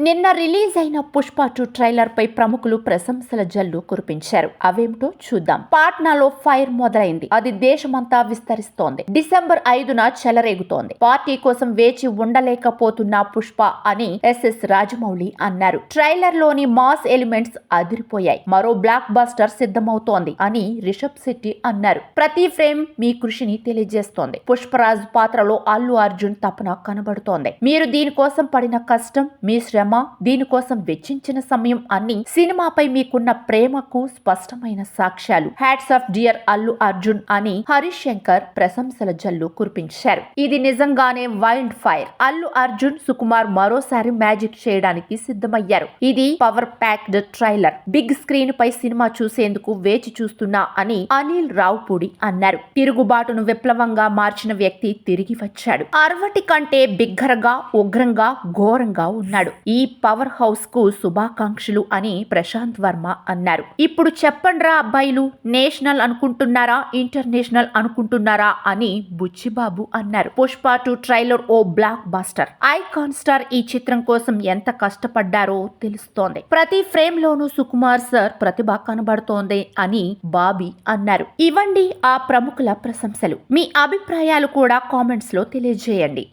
నిన్న రిలీజ్ అయిన Pushpa two trailer పై ప్రముఖులు ప్రశంసల జల్లు కురిపించారు. అవేమిటో చూద్దాం. పాట్నాలో ఫైర్ మొదలైంది. అది దేశమంతా విస్తరిస్తోంది. డిసెంబర్ ఐదున చెలరేగుతోంది. పార్టీ కోసం వేచి ఉండలేకపోతున్న పుష్ప అని ఎస్ఎస్ రాజమౌళి అన్నారు. ట్రైలర్లోని మాస్ ఎలిమెంట్స్ అదిరిపోయాయి. మరో బ్లాక్ బస్టర్ సిద్ధమవుతోంది అని రిషబ్ శెట్టి అన్నారు. ప్రతి ఫ్రేమ్ మీ కృషిని తెలియజేస్తోంది. పుష్పరాజు పాత్రలో అల్లు అర్జున్ తపన కనబడుతోంది. మీరు దీనికోసం పడిన కష్టం మీ శ్రమ దీనికోసం వెచ్చించిన సమయం అన్ని సినిమాపై మీకున్న ప్రేమకు స్పష్టమైన సాక్ష్యాలు. Hats off dear Allu Arjun అని హరీష్ శంకర్ ప్రశంసల జల్లు కురిపించారు. ఇది నిజంగానే వైల్డ్ ఫైర్ అల్లు అర్జున్ సుకుమార్ మరోసారి మ్యాజిక్ చేయడానికి సిద్ధమయ్యారు. ఇది power packed trailer big screen పై సినిమా చూసేందుకు వేచి చూస్తున్నా అని అనిల్ రావుపూడి అన్నారు. తిరుగుబాటును విప్లవంగా మార్చిన వ్యక్తి తిరిగి వచ్చాడు. అరవటి కంటే బిగ్గరగా ఉగ్రంగా ఘోరంగా ఉన్నాడు. ఈ పవర్ హౌస్కు శుభాకాంక్షలు అని ప్రశాంత్ వర్మ అన్నారు. ఇప్పుడు చెప్పండ్రా అబ్బాయిలు నేషనల్ అనుకుంటున్నారా ఇంటర్నేషనల్ అనుకుంటున్నారా అని బుచ్చిబాబు అన్నారు. పుష్ప టూ ట్రైలర్ ఓ బ్లాక్ బాస్టర్. ఐకాన్ స్టార్ ఈ చిత్రం కోసం ఎంత కష్టపడ్డారో తెలుస్తోంది. ప్రతి ఫ్రేమ్ లోనూ సుకుమార్ సార్ ప్రతిభ కనబడుతోంది అని బాబీ అన్నారు. ఇవ్వండి ఆ ప్రముఖుల ప్రశంసలు. మీ అభిప్రాయాలు కూడా కామెంట్స్లో తెలియజేయండి.